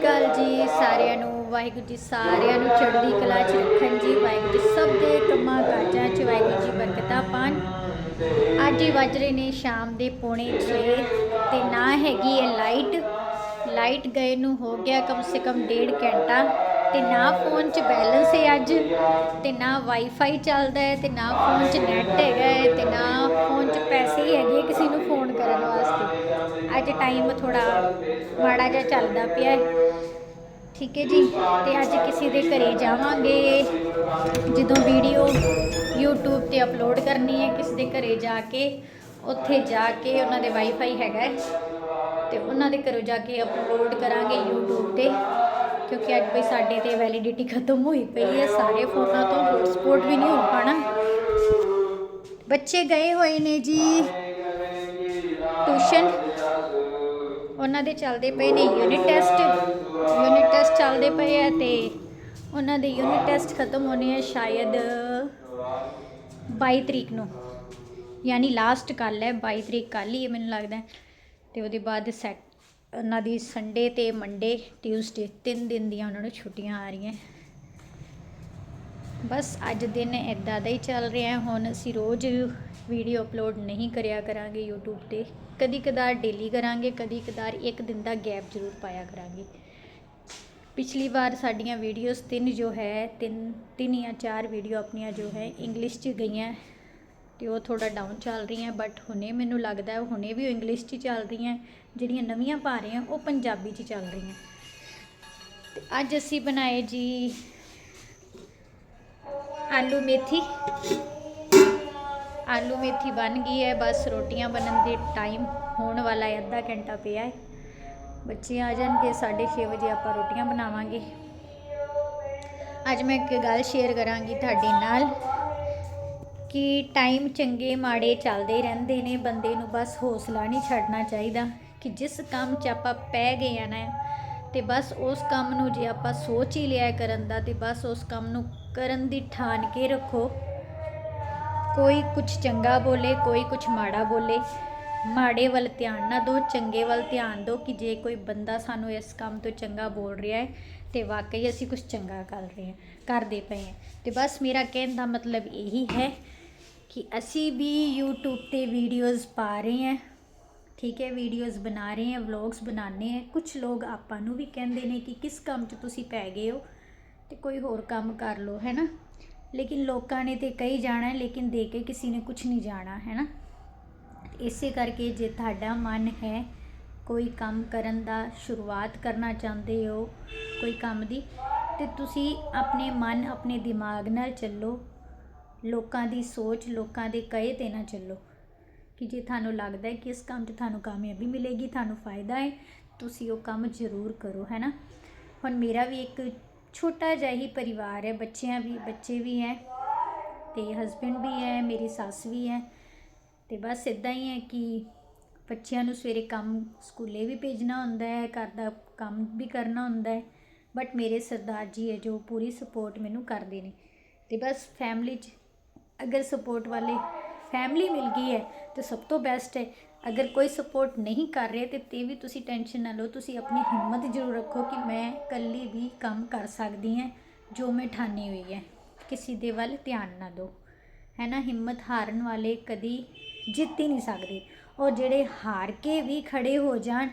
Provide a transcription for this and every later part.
ਅਕਾਲ ਜੀ ਸਾਰਿਆਂ ਨੂੰ, ਵਾਹਿਗੁਰੂ ਜੀ ਸਾਰਿਆਂ ਨੂੰ, ਚੜ੍ਹਦੀ ਕਲਾ ਚ ਰੱਖਣ ਜੀ, ਵਾਹਿਗੁਰੂ ਜੀ ਸਭ ਦੇ ਕੰਮਾਂ ਕਾਜਾਂ ਚ, ਵਾਹਿਗੁਰੂ ਜੀ ਬਰਕਤਾਂ ਪਾਣ। ਅੱਜ ਹੀ ਵੱਜ ਰਹੇ ਨੇ ਸ਼ਾਮ ਦੇ ਪੌਣੇ 6 ਤੇ ਨਾ ਹੈਗੀ ਹੈ ਲਾਈਟ। ਲਾਈਟ ਗਏ ਨੂੰ ਹੋ ਗਿਆ ਕਮ ਸੇ ਕਮ ਡੇਢ ਘੰਟਾ ਤੇ ਨਾ ਫੋਨ 'ਚ ਬੈਲੈਂਸ ਹੈ ਅੱਜ ਤੇ ਨਾ ਵਾਈਫਾਈ ਚੱਲਦਾ ਹੈ ਤੇ ਨਾ ਫੋਨ 'ਚ ਨੈਟ ਹੈਗਾ ਹੈ ਤੇ ਨਾ ਫੋਨ 'ਚ ਪੈਸੇ ਹੀ ਹੈਗੇ ਕਿਸੇ ਨੂੰ ਫੋਨ ਕਰਨ ਵਾਸਤੇ। ਅੱਜ ਟਾਈਮ ਥੋੜਾ ਮਾੜਾ ਜਿਹਾ ਚੱਲਦਾ ਪਿਆ ਹੈ। ਠੀਕ ਹੈ ਜੀ? ਤੇ ਅੱਜ ਕਿਸੇ ਦੇ ਘਰੇ ਜਾਵਾਂਗੇ। ਜਦੋਂ ਵੀਡੀਓ YouTube ਤੇ ਅਪਲੋਡ ਕਰਨੀ ਹੈ, ਕਿਸੇ ਦੇ ਘਰੇ ਜਾ ਕੇ, ਉੱਥੇ ਜਾ ਕੇ ਉਹਨਾਂ ਦੇ ਵਾਈਫਾਈ ਹੈਗਾ ਹੈ। ਤੇ ਉਹਨਾਂ ਦੇ ਘਰੋਂ ਜਾ ਕੇ ਅਪਲੋਡ ਕਰਾਂਗੇ YouTube ਤੇ, ਕਿਉਂਕਿ ਅੱਜ ਵੀ ਸਾਡੇ ਤੇ ਵੈਲਿਡਿਟੀ ਖਤਮ ਹੋਈ ਪਈ ਹੈ। ਸਾਰੇ ਫੋਨਾਂ ਤੋਂ ਹੌਟਸਪੌਟ ਵੀ ਨਹੀਂ ਹੋ ਪਾਣਾ। ਬੱਚੇ ਗਏ ਹੋਏ ਨੇ ਜੀ। ਉਹਨਾਂ ਦੇ ਚੱਲਦੇ ਪਏ ਨੇ ਯੂਨਿਟ ਟੈਸਟ ਯੂਨਿਟ ਟੈਸਟ ਚੱਲਦੇ ਪਏ ਆ ਤੇ ਉਹਨਾਂ ਦੇ ਯੂਨਿਟ ਟੈਸਟ ਖਤਮ ਹੋਣੇ ਆ ਸ਼ਾਇਦ 22 ਤਰੀਕ ਨੂੰ ਯਾਨੀ ਲਾਸਟ ਕੱਲ ਹੈ 22 ਤਰੀਕ ਕੱਲ ਹੀ ਮੈਨੂੰ ਲੱਗਦਾ ਹੈ। ਤੇ ਉਹਦੇ ਬਾਅਦ ਸੈਟ ਉਹਨਾਂ ਦੀ ਸੰਡੇ ਤੇ ਮੰਡੇ ਟਿਊਸਡੇ ਤਿੰਨ ਦਿਨ ਦੀਆਂ ਉਹਨਾਂ ਨੂੰ ਛੁੱਟੀਆਂ ਆ ਰਹੀਆਂ ਬਸ ਅੱਜ ਦਿਨ ਇਦਾਂ ਦਾ ਹੀ ਚੱਲ ਰਿਹਾ, ਹੁਣ ਅਸੀਂ ਰੋਜ਼ ਵੀਡੀਓ ਅਪਲੋਡ ਨਹੀਂ ਕਰਿਆ ਕਰਾਂਗੇ YouTube ਤੇ। ਕਦੀ ਕਦਾਰ ਡੇਲੀ ਕਰਾਂਗੇ, ਕਦੀ ਕਦਾਰ ਇੱਕ ਦਿਨ ਦਾ ਗੈਪ ਜ਼ਰੂਰ ਪਾਇਆ ਕਰਾਂਗੇ। ਪਿਛਲੀ ਵਾਰ ਸਾਡੀਆਂ ਵੀਡੀਓਜ਼ ਤਿੰਨ ਜੋ ਹੈ, ਤਿੰਨ ਤਿੰਨ ਜਾਂ ਚਾਰ ਵੀਡੀਓ ਆਪਣੀਆਂ ਜੋ ਹੈ ਇੰਗਲਿਸ਼ 'ਚ ਗਈਆਂ, ਤੇ ਉਹ ਥੋੜਾ ਡਾਊਨ ਚੱਲ ਰਹੀਆਂ ਬਟ ਹੁਣੇ ਮੈਨੂੰ ਲੱਗਦਾ ਹੈ ਹੁਣੇ ਵੀ ਉਹ ਇੰਗਲਿਸ਼ 'ਚ ਚੱਲ ਰਹੀਆਂ, ਜਿਹੜੀਆਂ ਨਵੀਆਂ ਪਾ ਰਹੇ ਹਾਂ, ਉਹ ਪੰਜਾਬੀ 'ਚ ਚੱਲ ਰਹੀਆਂ। ਤੇ ਅੱਜ ਅਸੀਂ ਬਣਾਏ ਜੀ ਆਲੂ ਮੇਥੀ। ਆਲੂ ਮੇਥੀ ਬਣ ਗਈ ਹੈ, ਬਸ ਰੋਟੀਆਂ ਬਣਨ ਦੇ ਟਾਈਮ ਹੋਣ ਵਾਲਾ ਹੈ, ਅੱਧਾ ਘੰਟਾ ਪਿਆ ਹੈ। ਬੱਚੇ ਆ ਜਾਣਗੇ 6:30 ਵਜੇ ਆਪਾਂ ਰੋਟੀਆਂ ਬਣਾਵਾਂਗੇ। ਅੱਜ ਮੈਂ ਇੱਕ ਗੱਲ ਸ਼ੇਅਰ ਕਰਾਂਗੀ ਤੁਹਾਡੇ ਨਾਲ, ਕਿ ਟਾਈਮ ਚੰਗੇ ਮਾੜੇ ਚੱਲਦੇ ਰਹਿੰਦੇ ਨੇ, ਬੰਦੇ ਨੂੰ ਬਸ ਹੌਸਲਾ ਨਹੀਂ ਛੱਡਣਾ ਚਾਹੀਦਾ, ਕਿ ਜਿਸ ਕੰਮ 'ਚ ਆਪਾਂ ਪੈ ਗਏ ਆ ਨਾ ਤੇ ਬਸ ਉਸ ਕੰਮ ਨੂੰ ਜੇ ਆਪਾਂ ਸੋਚ ਹੀ ਲਿਆ ਕਰਨ ਦਾ ਤੇ ਬਸ ਉਸ ਕੰਮ ਨੂੰ ਕਰਨ ਦੀ ਠਾਣ ਕੇ ਰੱਖੋ। ਕੋਈ ਕੁਝ ਚੰਗਾ ਬੋਲੇ, ਕੋਈ ਕੁਝ ਮਾੜਾ ਬੋਲੇ। ਮਾੜੇ ਵੱਲ ਧਿਆਨ ਨਾ ਦਿਓ, ਚੰਗੇ ਵੱਲ ਧਿਆਨ ਦਿਓ ਕਿ ਜੇ ਕੋਈ ਬੰਦਾ ਸਾਨੂੰ ਇਸ ਕੰਮ ਤੋਂ ਚੰਗਾ ਬੋਲ ਰਿਹਾ ਹੈ ਤੇ ਵਾਕਈ ਅਸੀਂ ਕੁਝ ਚੰਗਾ ਕਰ ਰਹੇ ਹਾਂ, ਕਰਦੇ ਪਏ ਹਾਂ। ਤੇ ਬਸ ਮੇਰਾ ਕਹਿਣ ਦਾ ਮਤਲਬ ਇਹੀ ਹੈ ਕਿ ਅਸੀਂ ਵੀ YouTube ਤੇ ਵੀਡੀਓਜ਼ ਪਾ ਰਹੇ ਹਾਂ। ਠੀਕ ਹੈ ਵੀਡੀਓਜ਼ ਬਣਾ ਰਹੇ ਹਾਂ ਵਲੌਗਸ ਬਣਾਉਂਦੇ ਹੈ। ਕੁਝ ਲੋਕ ਆਪਾਂ ਨੂੰ ਵੀ ਕਹਿੰਦੇ ਨੇ ਕਿ ਕਿਸ ਕੰਮ 'ਚ ਤੁਸੀਂ ਪੈ ਗਏ ਹੋ ਤੇ ਕੋਈ ਹੋਰ ਕੰਮ ਕਰ ਲਓ, ਹੈ ਨਾ? ਲੇਕਿਨ ਲੋਕਾਂ ਨੇ ਤੇ ਕਈ ਜਾਣਾ ਲੇਕਿਨ ਦੇ ਕੇ ਕਿਸੇ ਨੇ ਕੁਝ ਨਹੀਂ ਜਾਣਾ, ਹੈ ਨਾ? ਇਸੇ ਕਰਕੇ ਜੇ ਤੁਹਾਡਾ ਮਨ ਹੈ ਕੋਈ ਕੰਮ ਕਰਨ ਦਾ, ਸ਼ੁਰੂਆਤ ਕਰਨਾ ਚਾਹੁੰਦੇ ਹੋ ਕੋਈ ਕੰਮ ਦੀ, ਤੇ ਤੁਸੀਂ ਆਪਣੇ ਮਨ, ਆਪਣੇ ਦਿਮਾਗ ਨਾਲ ਚੱਲੋ। ਲੋਕਾਂ ਦੀ ਸੋਚ, ਲੋਕਾਂ ਦੇ ਕਹੇ ਤੇ ਨਾ ਚੱਲੋ। ਕਿ ਜੇ ਤੁਹਾਨੂੰ ਲੱਗਦਾ ਹੈ ਕਿ ਇਸ ਕੰਮ 'ਚ ਤੁਹਾਨੂੰ ਕਾਮਯਾਬੀ ਮਿਲੇਗੀ, ਤੁਹਾਨੂੰ ਫਾਇਦਾ ਹੈ, ਤੁਸੀਂ ਉਹ ਕੰਮ ਜ਼ਰੂਰ ਕਰੋ, ਹੈ ਨਾ? ਹੁਣ ਮੇਰਾ ਵੀ ਇੱਕ ਛੋਟਾ ਜਿਹਾ ਹੀ ਪਰਿਵਾਰ ਹੈ, ਬੱਚਿਆਂ ਵੀ, ਬੱਚੇ ਵੀ ਹੈ ਤੇ ਹਸਬੰਡ ਵੀ ਹੈ, ਮੇਰੀ ਸੱਸ ਵੀ ਹੈ ਤੇ ਬਸ ਇਦਾਂ ਹੀ ਹੈ ਕਿ ਬੱਚਿਆਂ ਨੂੰ ਸਵੇਰੇ ਕੰਮ ਸਕੂਲੇ ਵੀ ਭੇਜਣਾ ਹੁੰਦਾ ਹੈ, ਘਰ ਦਾ ਕੰਮ ਵੀ ਕਰਨਾ ਹੁੰਦਾ ਹੈ ਬਟ ਮੇਰੇ ਸਰਦਾਰ ਜੀ ਹੈ ਜੋ ਪੂਰੀ ਸਪੋਰਟ ਮੈਨੂੰ ਕਰਦੇ ਨੇ ਤੇ ਬਸ ਫੈਮਿਲੀ 'ਚ ਅਗਰ ਸਪੋਰਟ ਵਾਲੇ ਫੈਮਿਲੀ ਮਿਲ ਗਈ ਹੈ, ਤੇ ਸਭ ਤੋਂ ਬੈਸਟ ਹੈ। ਅਗਰ ਕੋਈ ਸਪੋਰਟ ਨਹੀਂ ਕਰ ਰਿਹਾ, ਤੇ ਤੇ ਵੀ ਤੁਸੀਂ ਟੈਨਸ਼ਨ ਨਾ ਲਓ। ਤੁਸੀਂ ਆਪਣੀ ਹਿੰਮਤ ਜ਼ਰੂਰ ਰੱਖੋ ਕਿ ਮੈਂ ਇਕੱਲੀ ਵੀ ਕੰਮ ਕਰ ਸਕਦੀ ਹਾਂ, ਜੋ ਮੈਂ ਠਾਣੀ ਹੋਈ ਹੈ। ਕਿਸੇ ਦੇ ਵੱਲ ਧਿਆਨ ਨਾ ਦਿਓ। ਹੈ ਨਾ ਹਿੰਮਤ ਹਾਰਨ ਵਾਲੇ ਕਦੀ ਜਿੱਤ ਹੀ ਨਹੀਂ ਸਕਦੇ। ਔਰ ਜਿਹੜੇ ਹਾਰ ਕੇ ਵੀ ਖੜੇ ਹੋ ਜਾਣ,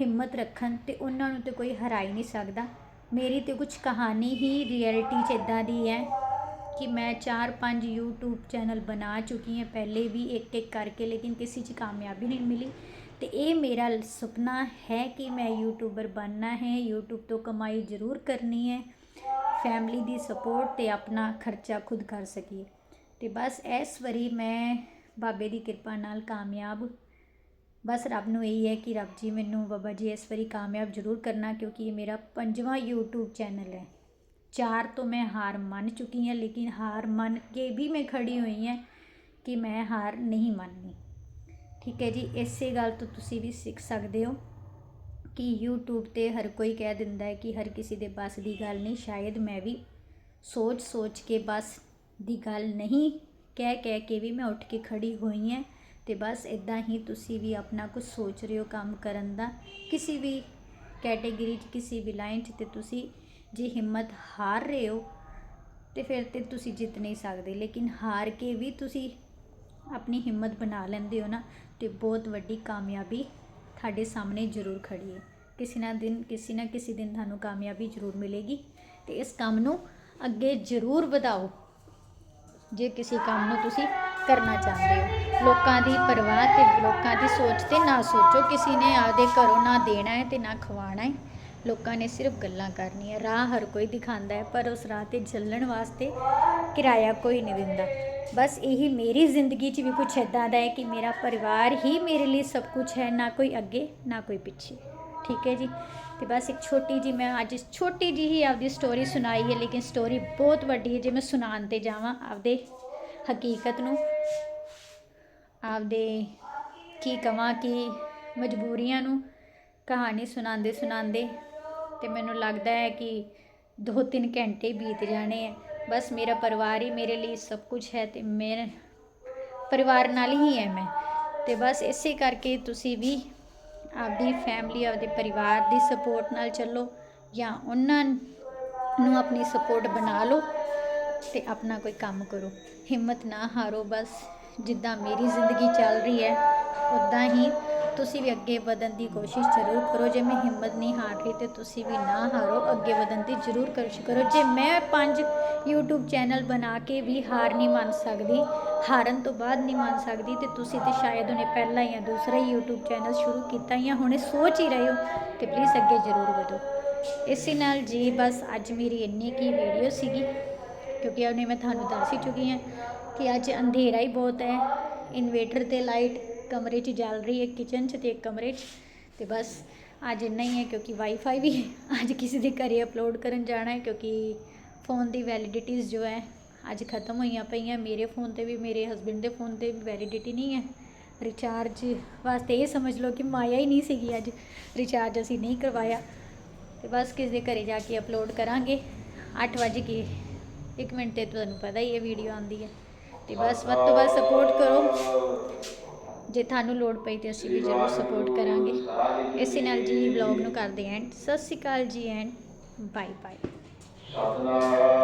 ਹਿੰਮਤ ਰੱਖਣ, ਤੇ ਉਹਨਾਂ ਨੂੰ ਤੇ ਕੋਈ ਹਰਾ ਹੀ ਨਹੀਂ ਸਕਦਾ। ਮੇਰੀ ਤੇ ਕੁਝ ਕਹਾਣੀ ਹੀ ਰਿਐਲਿਟੀ 'ਚ ਇਦਾਂ ਦੀ ਹੈ। ਕਿ ਮੈਂ 4-5 YouTube ਚੈਨਲ ਬਣਾ ਚੁੱਕੀ ਹਾਂ। ਪਹਿਲੇ ਵੀ ਇੱਕ ਇੱਕ ਕਰਕੇ, ਲੇਕਿਨ ਕਿਸੇ 'ਚ ਕਾਮਯਾਬੀ ਨਹੀਂ ਮਿਲੀ। ਅਤੇ ਇਹ ਮੇਰਾ ਸੁਪਨਾ ਹੈ ਕਿ ਮੈਂ ਯੂਟਿਊਬਰ ਬਣਨਾ ਹੈ। ਯੂਟਿਊਬ ਤੋਂ ਕਮਾਈ ਜ਼ਰੂਰ ਕਰਨੀ ਹੈ। ਫੈਮਿਲੀ ਦੀ ਸਪੋਰਟ ਅਤੇ ਆਪਣਾ ਖਰਚਾ ਖੁਦ ਕਰ ਸਕੀਏ। ਅਤੇ ਬਸ ਇਸ ਵਾਰੀ ਮੈਂ ਬਾਬੇ ਦੀ ਕਿਰਪਾ ਨਾਲ ਕਾਮਯਾਬ। ਬਸ ਰੱਬ ਨੂੰ ਇਹੀ ਹੈ ਕਿ ਰੱਬ ਜੀ ਮੈਨੂੰ ਬਾਬਾ ਜੀ ਇਸ ਵਾਰੀ ਕਾਮਯਾਬ ਜ਼ਰੂਰ ਕਰਨਾ, ਕਿਉਂਕਿ ਇਹ ਮੇਰਾ ਪੰਜਵਾਂ ਯੂਟਿਊਬ ਚੈਨਲ ਹੈ। ਚਾਰ ਤੋਂ ਮੈਂ ਹਾਰ ਮੰਨ ਚੁੱਕੀ ਹਾਂ, ਲੇਕਿਨ ਹਾਰ ਮੰਨ ਕੇ ਵੀ ਮੈਂ ਖੜੀ ਹੋਈ ਹਾਂ ਕਿ ਮੈਂ ਹਾਰ ਨਹੀਂ ਮੰਨਣੀ। ਠੀਕ ਹੈ ਜੀ, ਇਸੇ ਗੱਲ ਤੋਂ ਤੁਸੀਂ ਵੀ ਸਿੱਖ ਸਕਦੇ ਹੋ ਕਿ YouTube ਤੇ ਹਰ ਕੋਈ ਕਹਿ ਦਿੰਦਾ ਹੈ ਕਿ ਹਰ ਕਿਸੇ ਦੇ ਬਸ ਦੀ ਗੱਲ ਨਹੀਂ, ਸ਼ਾਇਦ ਮੈਂ ਵੀ ਸੋਚ ਸੋਚ ਕੇ ਬਸ ਦੀ ਗੱਲ ਨਹੀਂ ਕਹਿ ਕਹਿ ਕੇ ਵੀ ਮੈਂ ਉੱਠ ਕੇ ਖੜੀ ਹੋਈ ਹਾਂ ਤੇ ਬਸ ਇਦਾਂ ਹੀ ਤੁਸੀਂ ਵੀ ਆਪਣਾ ਕੁਝ ਸੋਚ ਰਹੇ ਹੋ ਕੰਮ ਕਰਨ ਦਾ। ਕਿਸੇ ਵੀ ਕੈਟੇਗਰੀ 'ਚ, ਕਿਸੇ ਵੀ ਲਾਈਨ 'ਚ ਤੇ ਤੁਸੀਂ ਜੇ ਹਿੰਮਤ ਹਾਰ ਰਹੇ ਹੋ, ਤੇ ਫਿਰ ਤੇ ਤੁਸੀਂ ਜਿੱਤ ਨਹੀਂ ਸਕਦੇ। ਲੇਕਿਨ ਹਾਰ ਕੇ ਵੀ ਤੁਸੀਂ ਆਪਣੀ ਹਿੰਮਤ ਬਣਾ ਲੈਂਦੇ ਹੋ ਨਾ, ਤੇ ਬਹੁਤ ਵੱਡੀ ਕਾਮਯਾਬੀ ਤੁਹਾਡੇ ਸਾਹਮਣੇ ਜ਼ਰੂਰ ਖੜੀ ਹੈ। ਕਿਸੇ ਨਾ ਦਿਨ, ਕਿਸੇ ਨਾ ਕਿਸੇ ਦਿਨ ਤੁਹਾਨੂੰ ਕਾਮਯਾਬੀ ਜ਼ਰੂਰ ਮਿਲੇਗੀ। ਤੇ ਇਸ ਕੰਮ ਨੂੰ ਅੱਗੇ ਜ਼ਰੂਰ ਵਧਾਓ, ਜੇ ਕਿਸੇ ਕੰਮ ਨੂੰ ਤੁਸੀਂ ਕਰਨਾ ਚਾਹੁੰਦੇ ਹੋ। ਲੋਕਾਂ ਦੀ ਪਰਵਾਹ ਤੇ ਲੋਕਾਂ ਦੀ ਸੋਚ ਤੇ ਨਾ ਸੋਚੋ। ਕਿਸੇ ਨੇ ਆਪਦੇ ਘਰੋਂ ਨਾ ਦੇਣਾ ਹੈ ਤੇ ਨਾ ਖਵਾਣਾ ਹੈ। ਲੋਕਾਂ ਨੇ ਸਿਰਫ ਗੱਲਾਂ ਕਰਨੀਆਂ, ਰਾਹ ਹਰ ਕੋਈ ਦਿਖਾਉਂਦਾ ਹੈ, ਪਰ ਉਸ ਰਾਹ ਤੇ ਚੱਲਣ ਵਾਸਤੇ ਕਿਰਾਇਆ ਕੋਈ ਨਹੀਂ ਦਿੰਦਾ। ਬਸ ਇਹੀ ਮੇਰੀ ਜ਼ਿੰਦਗੀ 'ਚ ਵੀ ਕੁਝ ਇਦਾਂ ਦਾ ਹੈ ਕਿ ਮੇਰਾ ਪਰਿਵਾਰ ਹੀ ਮੇਰੇ ਲਈ ਸਭ ਕੁਝ ਹੈ, ਨਾ ਕੋਈ ਅੱਗੇ, ਨਾ ਕੋਈ ਪਿੱਛੇ। ਠੀਕ ਹੈ ਜੀ? ਤੇ ਬਸ ਇੱਕ ਛੋਟੀ ਜੀ ਮੈਂ ਅੱਜ ਛੋਟੀ ਜੀ ਹੀ ਆਪਦੀ ਸਟੋਰੀ ਸੁਣਾਈ ਹੈ, ਲੇਕਿਨ ਸਟੋਰੀ ਬਹੁਤ ਵੱਡੀ ਹੈ ਜੇ ਮੈਂ ਸੁਣਾਉਣ ਤੇ ਜਾਵਾਂ ਆਪਦੇ ਹਕੀਕਤ ਨੂੰ। ਆਪਦੇ ਕੀ ਕਵਾਂ ਕਿ ਮਜਬੂਰੀਆਂ ਨੂੰ ਕਹਾਣੀ ਸੁਣਾਉਂਦੇ ਸੁਣਾਉਂਦੇ ਤੇ ਮੈਨੂੰ ਲੱਗਦਾ ਹੈ ਕਿ 2-3 ਘੰਟੇ ਬੀਤ ਜਾਣੇ ਹੈ। ਬਸ ਮੇਰਾ ਪਰਿਵਾਰ ਹੀ ਮੇਰੇ ਲਈ ਸਭ ਕੁਝ ਹੈ ਤੇ ਮੇਰੇ ਪਰਿਵਾਰ ਨਾਲ ਹੀ ਹੈ ਮੈਂ। ਤੇ ਬਸ ਇਸੇ ਕਰਕੇ ਤੁਸੀਂ ਵੀ ਆਪਦੀ ਫੈਮਿਲੀ ਆਪਦੇ ਪਰਿਵਾਰ ਦੀ ਸਪੋਰਟ ਨਾਲ ਚੱਲੋ ਜਾਂ ਉਹਨਾਂ ਨੂੰ ਆਪਣੀ ਸਪੋਰਟ ਬਣਾ ਲਓ ਤੇ ਆਪਣਾ ਕੋਈ ਕੰਮ ਕਰੋ। ਹਿੰਮਤ ਨਾ ਹਾਰੋ ਬਸ, ਜਿੱਦਾਂ ਮੇਰੀ ਜ਼ਿੰਦਗੀ ਚੱਲ ਰਹੀ ਹੈ ਉਦਾਂ ਹੀ ਤੁਸੀਂ ਵੀ ਅੱਗੇ ਵਧਣ ਦੀ ਕੋਸ਼ਿਸ਼ ਜ਼ਰੂਰ ਕਰੋ। ਜੇ ਮੈਂ ਹਿੰਮਤ ਨਹੀਂ ਹਾਰ ਰਹੀ ਤੇ ਤੁਸੀਂ ਵੀ ਨਾ ਹਾਰੋ। ਅੱਗੇ ਵਧਣ ਦੀ ਜ਼ਰੂਰ ਕੋਸ਼ਿਸ਼ ਕਰੋ। ਜੇ ਮੈਂ ਪੰਜ YouTube ਚੈਨਲ ਬਣਾ ਕੇ ਵੀ ਹਾਰ ਨਹੀਂ ਮੰਨ ਸਕਦੀ, ਹਾਰਨ ਤੋਂ ਬਾਅਦ ਨਹੀਂ ਮੰਨ ਸਕਦੀ, ਤੇ ਤੁਸੀਂ ਤੇ ਸ਼ਾਇਦ ਉਹਨੇ ਪਹਿਲਾਂ ਜਾਂ ਦੂਸਰਾ ਹੀ YouTube ਚੈਨਲ ਸ਼ੁਰੂ ਕੀਤਾ ਜਾਂ ਹੁਣੇ ਸੋਚ ਹੀ ਰਹੇ ਹੋ, ਤੇ ਪਲੀਜ਼ ਅੱਗੇ ਜ਼ਰੂਰ ਵਧੋ। ਇਸੇ ਨਾਲ ਜੀ, ਬਸ ਅੱਜ ਮੇਰੀ ਇੰਨੀ ਕੀ ਵੀਡੀਓ ਸੀਗੀ, ਕਿਉਂਕਿ ਉਹਨੇ ਮੈਂ ਤੁਹਾਨੂੰ ਦੱਸ ਹੀ ਚੁੱਕੀ ਹਾਂ ਕਿ ਅੱਜ ਅੰਧੇਰਾ ਹੀ ਬਹੁਤ ਹੈ। ਇਨਵੇਟਰ ਤੇ ਲਾਈਟ ਕਮਰੇ 'ਚ ਜਲ ਰਹੀ ਹੈ ਕਿਚਨ 'ਚ ਤੇ ਇੱਕ ਕਮਰੇ 'ਚ। ਤੇ ਬਸ ਅੱਜ ਇੰਨਾ ਹੀ ਹੈ ਕਿਉਂਕਿ ਵਾਈਫਾਈ ਵੀ ਅੱਜ ਕਿਸੇ ਦੇ ਘਰੇ ਅਪਲੋਡ ਕਰਨ ਜਾਣਾ ਹੈ ਕਿਉਂਕਿ ਫੋਨ ਦੀ ਵੈਲਿਡਿਟੀਜ਼ ਜੋ ਹੈ, ਅੱਜ ਖਤਮ ਹੋਈਆਂ ਪਈਆਂ। ਮੇਰੇ ਫੋਨ ਤੇ ਵੀ, ਮੇਰੇ ਹਸਬੰਡ ਦੇ ਫੋਨ ਤੇ ਵੀ ਵੈਲਿਡਿਟੀ ਨਹੀਂ ਹੈ। ਰਿਚਾਰਜ ਵਾਸਤੇ ਇਹ ਸਮਝ ਲਓ ਕਿ ਮਾਇਆ ਹੀ ਨਹੀਂ ਸੀਗੀ ਅੱਜ। ਰਿਚਾਰਜ ਅਸੀਂ ਨਹੀਂ ਕਰਵਾਇਆ। ਤੇ ਬਸ ਕਿਸੇ ਦੇ ਘਰੇ ਜਾ ਕੇ ਅਪਲੋਡ ਕਰਾਂਗੇ। 8 ਵਜੇ ਕੇ 1 ਮਿੰਟ ਤੇ ਤੁਹਾਨੂੰ ਪਤਾ ਹੀ ਹੈ ਵੀਡੀਓ ਆਉਂਦੀ ਹੈ। ਤੇ ਬਸ, ਵੱਧ ਤੋਂ ਵੱਧ ਸਪੋਰਟ ਕਰੋ। ਜੇ ਤੁਹਾਨੂੰ ਲੋੜ ਪਈ ਤੇ ਅਸੀਂ ਵੀ ਜ਼ਰੂਰ ਸਪੋਰਟ ਕਰਾਂਗੇ। ਇਸੇ ਨਾਲ ਜੀ ਵਲੌਗ ਨੂੰ ਕਰਦੇ ਐਂਡ ਸਤਿ ਸ਼੍ਰੀ ਅਕਾਲ ਜੀ ਐਂਡ ਬਾਏ ਬਾਏ